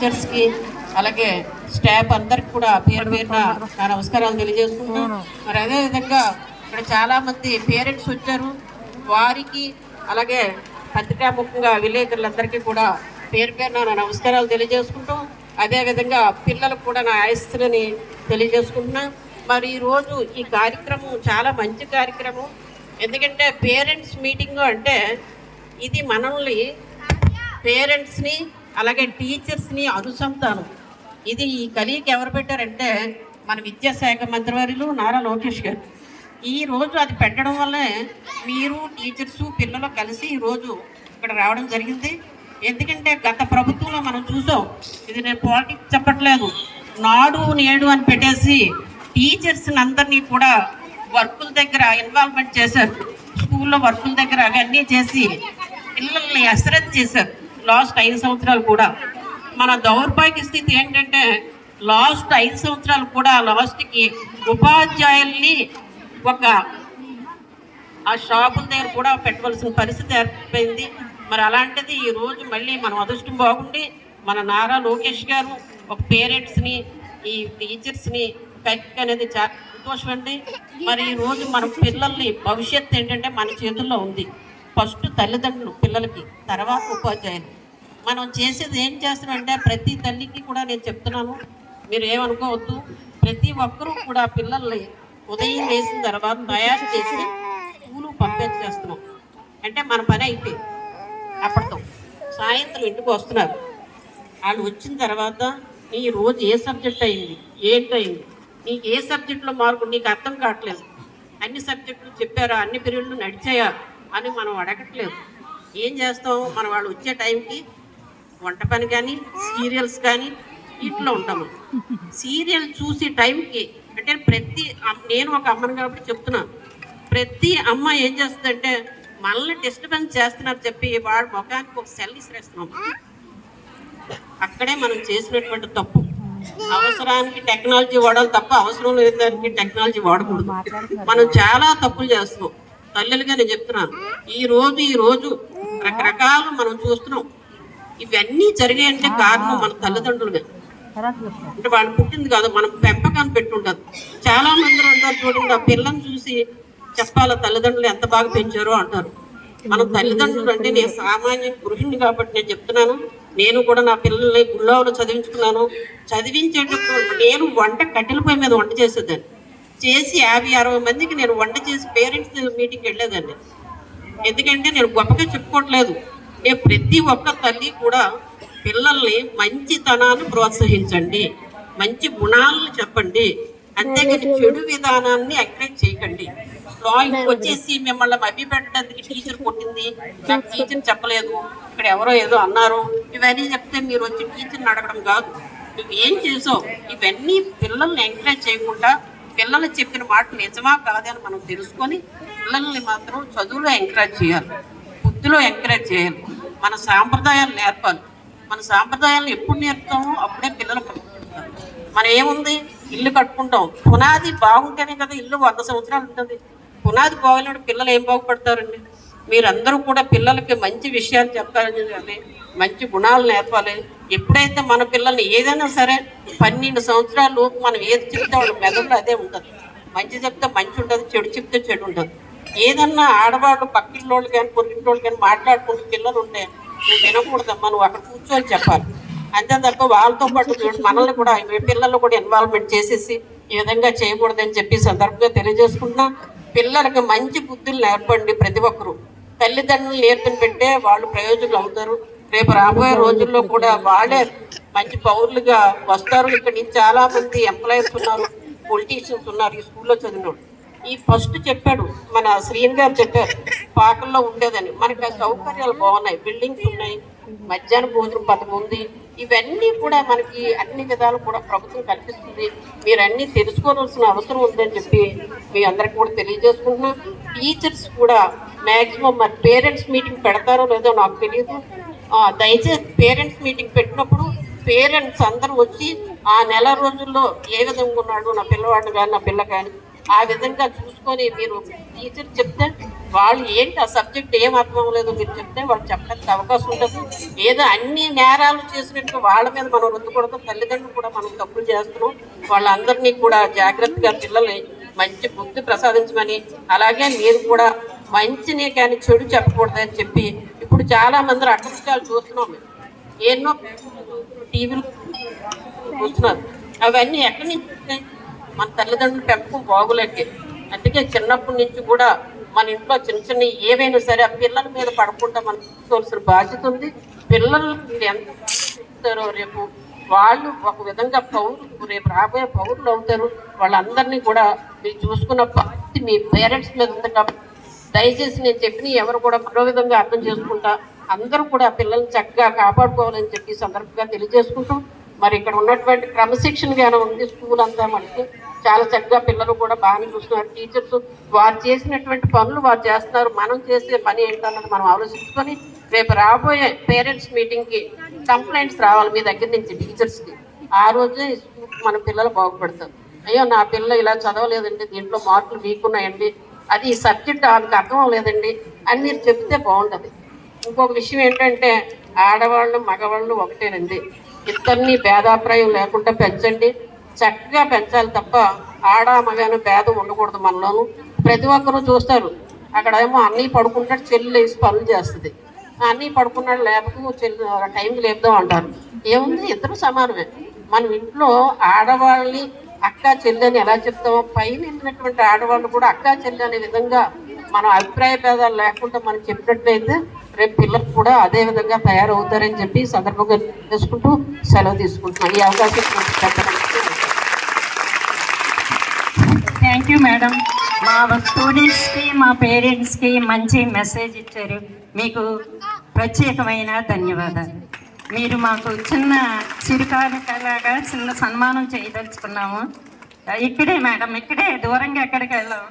టీచర్స్కి అలాగే స్టాఫ్ అందరికి కూడా పేరు పేరున నా నమస్కారాలు తెలియజేసుకుంటూ మరి అదేవిధంగా ఇక్కడ చాలా మంది పేరెంట్స్ వచ్చారు. వారికి అలాగే పత్రికాముఖంగా విలేకరులందరికీ కూడా పేరు పేరున నా నమస్కారాలు తెలియజేసుకుంటూ అదేవిధంగా పిల్లలకు కూడా నా ఆశస్సులని తెలియజేసుకుంటున్నా. మరి ఈరోజు ఈ కార్యక్రమం చాలా మంచి కార్యక్రమం. ఎందుకంటే పేరెంట్స్ మీటింగ్ అంటే ఇది మనల్ని పేరెంట్స్ని అలాగే టీచర్స్ని అనుసంధానం. ఇది ఈ కలికి ఎవరు పెట్టారంటే మన విద్యాశాఖ మంత్రివర్యులు నారా లోకేష్ గారు. ఈరోజు అది పెట్టడం వల్లే మీరు టీచర్స్ పిల్లలు కలిసి ఈ రోజు ఇక్కడ రావడం జరిగింది. ఎందుకంటే గత ప్రభుత్వంలో మనం చూసాం ఇది నేను పాలిటిక్స్ చెప్పట్లేదు నాడు నేడు అని పెట్టేసి టీచర్స్ని అందరినీ కూడా వర్కుల దగ్గర ఇన్వాల్వ్మెంట్ చేశారు. స్కూల్లో వర్కుల దగ్గర అవన్నీ చేసి పిల్లల్ని అసరత్ చేశారు. లాస్ట్ ఐదు సంవత్సరాలు కూడా. మన దౌర్భాగ్య స్థితి ఏంటంటే లాస్ట్ ఐదు సంవత్సరాలు కూడా లాస్ట్కి ఉపాధ్యాయుల్ని ఒక ఆ షాపుల దగ్గర కూడా పెట్టవలసిన పరిస్థితి ఏర్పడింది. మరి అలాంటిది ఈరోజు మళ్ళీ మనం అదృష్టం బాగుండి మన నారా లోకేష్ గారు ఒక పేరెంట్స్ని ఈ టీచర్స్ని కట్ అనేది చాలా సంతోషం అండి. మరి ఈ రోజు మన పిల్లల్ని భవిష్యత్తు ఏంటంటే మన చేతుల్లో ఉంది. ఫస్ట్ తల్లిదండ్రులు పిల్లలకి తర్వాత ఉపాధ్యాయులు. మనం చేసేది ఏం చేస్తున్నామంటే ప్రతి తల్లికి కూడా నేను చెప్తున్నాను మీరు ఏమనుకోవద్దు. ప్రతి ఒక్కరూ కూడా పిల్లల్ని ఉదయం వేసిన తర్వాత తయారు చేసి స్కూలు పంపించేస్తున్నాం. అంటే మన పని అయిపోయింది. అప్పటితో సాయంత్రం ఇంటికి వస్తున్నారు. వాళ్ళు వచ్చిన తర్వాత నీ రోజు ఏ సబ్జెక్ట్ అయింది? ఏంటయింది నీకు ఏ సబ్జెక్టులో మార్పు నీకు అర్థం కావట్లేదు. అన్ని సబ్జెక్టులు చెప్పారా? అన్ని పీరియడ్లు నడిచాయా? అని మనం అడగట్లేదు. ఏం చేస్తాం? మన వాళ్ళు వచ్చే టైంకి వంట పని కానీ సీరియల్స్ కానీ ఇంట్లో ఉంటాము. సీరియల్ చూసే టైంకి అంటే ప్రతి నేను ఒక అమ్మని కాబట్టి చెప్తున్నాను ప్రతి అమ్మ ఏం చేస్తుందంటే మనల్ని డిస్టర్బెన్స్ చేస్తున్నారు చెప్పి వాడు ముఖానికి ఒక సెల్ ఇసిరేస్తున్నాం. అక్కడే మనం చేసినటువంటి తప్పు. అవసరానికి టెక్నాలజీ వాడాలి తప్ప అవసరం లేని దానికి టెక్నాలజీ వాడకూడదు. మనం చాలా తప్పులు చేస్తున్నాం. తల్లులుగా నేను చెప్తున్నాను ఈ రోజు ఈ రోజు రకరకాలు మనం చూస్తున్నాం. ఇవన్నీ జరిగాయంటే కారణం మన తల్లిదండ్రులుగా అంటే వాళ్ళు పుట్టింది కాదు మనం పెంపకాన్ని పెట్టుండదు చాలా మంది అంటారు చూడండి ఆ పిల్లని చూసి చెప్పాల తల్లిదండ్రులు ఎంత బాగా పెంచారో అంటారు. మన తల్లిదండ్రులు అంటే నేను సామాన్య గృహిణి కాబట్టి నేను చెప్తున్నాను నేను కూడా నా పిల్లల్ని గుళ్ళోలో చదివించుకున్నాను. చదివించేటప్పుడు నేను వంట కట్టెల పొయ్యి మీద వంట చేసేదాన్ని. చేసి యాభై అరవై మందికి నేను వంట చేసి పేరెంట్స్ మీటింగ్కి వెళ్ళేదాన్ని. ఎందుకంటే నేను గొప్పగా చెప్పుకోవట్లేదు. నేను ప్రతి ఒక్క తల్లి కూడా పిల్లల్ని మంచితనాన్ని ప్రోత్సహించండి. మంచి గుణాలను చెప్పండి. అంతేగాని చెడు విధానాన్ని ఎంకరేజ్ చేయకండి. డ్రాయింగ్ వచ్చేసి మిమ్మల్ని మభ్య పెట్టడానికి టీచర్ కొట్టింది. నాకు టీచర్ చెప్పలేదు. ఇక్కడ ఎవరో ఏదో అన్నారు. ఇవన్నీ చెప్తే మీరు వచ్చి టీచర్ని అడగడం కాదు. నువ్వు ఏం చేసావు? ఇవన్నీ పిల్లల్ని ఎంకరేజ్ చేయకుండా పిల్లలు చెప్పిన మాట నిజమా కాదని మనం తెలుసుకొని పిల్లల్ని మాత్రం చదువులో ఎంకరేజ్ చేయాలి. బుద్ధిలో ఎంకరేజ్ చేయాలి. మన సాంప్రదాయాలు నేర్పాలి. మన సాంప్రదాయాలను ఎప్పుడు నేర్పుతామో అప్పుడే పిల్లలు కట్టుకుంటారు మనం ఏముంది? ఇల్లు కట్టుకుంటాం. పునాది బాగుంటేనే కదా ఇల్లు వంద సంవత్సరాలు ఉంటుంది. పునాది బాగలేడు పిల్లలు ఏం బాగుపడతారండి? మీరందరూ కూడా పిల్లలకి మంచి విషయాలు చెప్పాలి మంచి గుణాలు నేర్పాలి. ఎప్పుడైతే మన పిల్లల్ని ఏదైనా సరే పన్నెండు సంవత్సరాలు మనం ఏది చెప్తే వాళ్ళ మెదడులో అదే ఉంటుంది. మంచి చెప్తే మంచి ఉంటుంది చెడు చెప్తే చెడు ఉంటుంది. ఏదన్నా ఆడవాళ్ళు పక్కింటోళ్ళు కానీ పొరిగింటోళ్ళు కానీ మాట్లాడుకుంటూ పిల్లలు ఉంటే నువ్వు వినకూడదమ్మా నువ్వు అక్కడ కూర్చొని చెప్పాలి. అంతే తప్ప వాళ్ళతో పాటు మనల్ని కూడా ఈ పిల్లలు కూడా ఇన్వాల్వ్మెంట్ చేసేసి ఈ విధంగా చేయకూడదని చెప్పి సందర్భంగా తెలియజేసుకుంటున్నా. పిల్లలకి మంచి బుద్ధులు నేర్పండి ప్రతి ఒక్కరు. తల్లిదండ్రులు నేర్పిన పెట్టే వాళ్ళు ప్రయోజకులు అవుతారు. రేపు రాబోయే రోజుల్లో కూడా వాళ్ళే మంచి పౌరులుగా వస్తారు. ఇక్కడ నుంచి చాలామంది ఎంప్లాయీస్ ఉన్నారు పొలిటీషియన్స్ ఉన్నారు ఈ స్కూల్లో చదివినోడు ఈ ఫస్ట్ చెప్పాడు మన శ్రీన్ గారు చెప్పారు పాకల్లో ఉండేదని. మనకి ఆ సౌకర్యాలు బాగున్నాయి బిల్డింగ్స్ ఉన్నాయి మధ్యాహ్న భోజనం పథకం ఉంది. ఇవన్నీ కూడా మనకి అన్ని విధాలు కూడా ప్రభుత్వం కల్పిస్తుంది. మీరు అన్ని తెలుసుకోవాల్సిన అవసరం ఉందని చెప్పి మీ అందరికి కూడా తెలియజేసుకుంటున్నాం. టీచర్స్ కూడా మ్యాక్సిమం మరి పేరెంట్స్ మీటింగ్ పెడతారో లేదో నాకు తెలియదు దయచేసి పేరెంట్స్ మీటింగ్ పెట్టినప్పుడు పేరెంట్స్ అందరూ వచ్చి ఆ నెల రోజుల్లో ఏ విధంగా ఉన్నాడు నా పిల్లవాడు కానీ నా పిల్ల కానీ ఆ విధంగా చూసుకొని మీరు టీచర్ చెప్తే వాళ్ళు ఏంటి ఆ సబ్జెక్ట్ ఏం అర్థం లేదు మీరు చెప్తే వాళ్ళు చెప్పడానికి అవకాశం ఉండదు. ఏదో అన్ని నేరాలు చేసినట్టు వాళ్ళ మీద మనం రుద్దుకూడదు తల్లిదండ్రులు కూడా మనం తప్పులు చేస్తున్నాం. వాళ్ళందరినీ కూడా జాగ్రత్తగా పిల్లల్ని మంచి బుద్ధి ప్రసాదించమని అలాగే మీరు కూడా మంచిని కానీ చెడు చెప్పకూడదని చెప్పి ఇప్పుడు చాలా మంది అకృత్యాలు చూస్తున్నాం. మేము ఎన్నో టీవీలు చూస్తున్నారు. అవన్నీ ఎక్కడి నుంచి మన తల్లిదండ్రుల పెంపకం బాగులేకే అందుకే చిన్నప్పటి నుంచి కూడా మన ఇంట్లో చిన్న చిన్న ఏవైనా సరే ఆ పిల్లల మీద పడకుండా మనం చూసుకోవాల్సిన బాధ్యత ఉంది. పిల్లలు ఎంత చెప్తారో రేపు వాళ్ళు ఒక విధంగా పౌరులు రేపు రాబోయే పౌరులు అవుతారు. వాళ్ళందరినీ కూడా మీరు చూసుకున్న బాధ్యత మీ పేరెంట్స్ మీద ఉంది కాబట్టి దయచేసి నేను చెప్పిన ఎవరు కూడా మరో విధంగా అర్థం చేసుకుంటా అందరూ కూడా పిల్లల్ని చక్కగా కాపాడుకోవాలని చెప్పి సందర్భంగా తెలియజేసుకుంటూ మరి ఇక్కడ ఉన్నటువంటి క్రమశిక్షణ గానే ఉంది స్కూల్ అంతా మనకి. చాలా చక్కగా పిల్లలు కూడా బాగానే చూస్తున్నారు. టీచర్స్ వారు చేసినటువంటి పనులు వారు చేస్తున్నారు. మనం చేసే పని ఏంటన్నది మనం ఆలోచించుకొని రేపు రాబోయే పేరెంట్స్ మీటింగ్కి కంప్లైంట్స్ రావాలి మీ దగ్గర నుంచి టీచర్స్కి ఆ రోజే మన పిల్లలు బాగుపడతారు. అయ్యో నా పిల్ల ఇలా చదవలేదండి దీంట్లో మార్కులు వీకున్నాయండి అది ఈ సబ్జెక్ట్ వాళ్ళకి అర్థం అవ్వలేదండి అని మీరు చెప్తే బాగుంటుంది. ఇంకొక విషయం ఏంటంటే ఆడవాళ్ళు మగవాళ్ళు ఒకటేనండి. ఇద్దరిని భేదాభిప్రాయం లేకుండా పెంచండి. చక్కగా పెంచాలి తప్ప ఆడ మగాను భేదం ఉండకూడదు మనలోను. ప్రతి ఒక్కరూ చూస్తారు. అక్కడ ఏమో అన్నీ పడుకుంటాడు చెల్లి వేసి పనులు చేస్తుంది. అన్నీ పడుకున్నాడు లేపకు చెల్లి టైంకి లేపుదాం అంటారు. ఏముంది? ఇద్దరు సమానమే. మనం ఇంట్లో ఆడవాళ్ళని అక్క చెల్లి అని ఎలా చెప్తామో పైన వెళ్ళినటువంటి ఆడవాళ్ళు కూడా అక్క చెల్లి అనే విధంగా మనం అభిప్రాయ భేదాలు లేకుండా మనం చెప్పినట్లయితే రేపు పిల్లలు కూడా అదే విధంగా తయారవుతారని చెప్పి సందర్భంగా చేసుకుంటూ సెలవు తీసుకుంటున్నాం. ఈ అవకాశం థ్యాంక్ యూ మేడం మా స్టూడెంట్స్కి మా పేరెంట్స్కి మంచి మెసేజ్ ఇచ్చారు. మీకు ప్రత్యేకమైన ధన్యవాదాలు. మీరు మాకు చిన్న చిరుకానుకలాగా చిన్న సన్మానం చేయదలుచుకున్నాము. ఇక్కడే మేడం ఇక్కడే దూరంగా ఎక్కడికి వెళ్ళాము